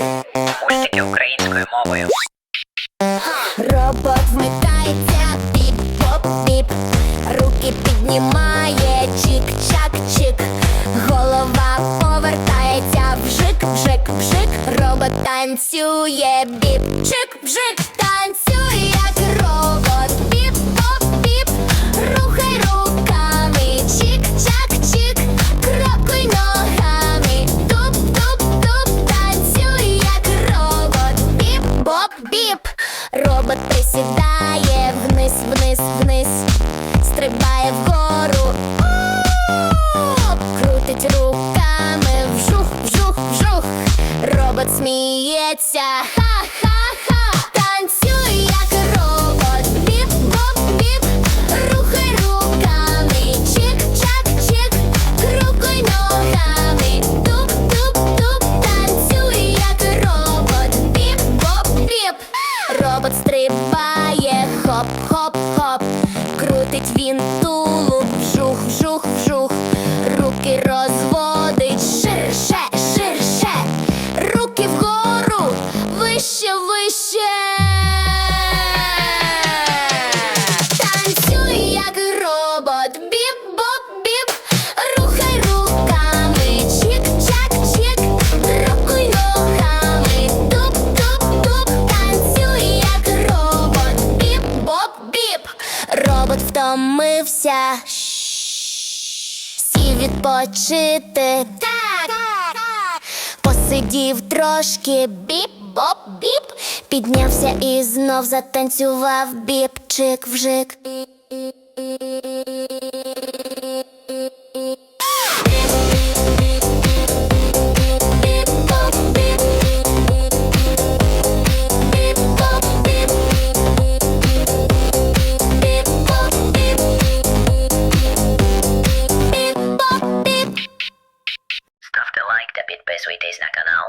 Українською мовою. Робот вмикається, біп-поп-біп Руки піднімає, чик-чак-чик. Голова повертається, вжик-вжик-вжик Робот танцює, біп-чик-вжик Танцює, Робот присідає вниз, вниз, вниз, стрибає вгору, Оп! крутить руками, вжух, вжух, вжух. Робот сміється, ха-ха-ха, стрибає, хоп-хоп-хоп, крутить він втомився. Сів відпочити. Так. Посидів трошки, біп-боп-біп, піднявся і знов затанцював біп-чик вжик. Та підписуйтесь на канал.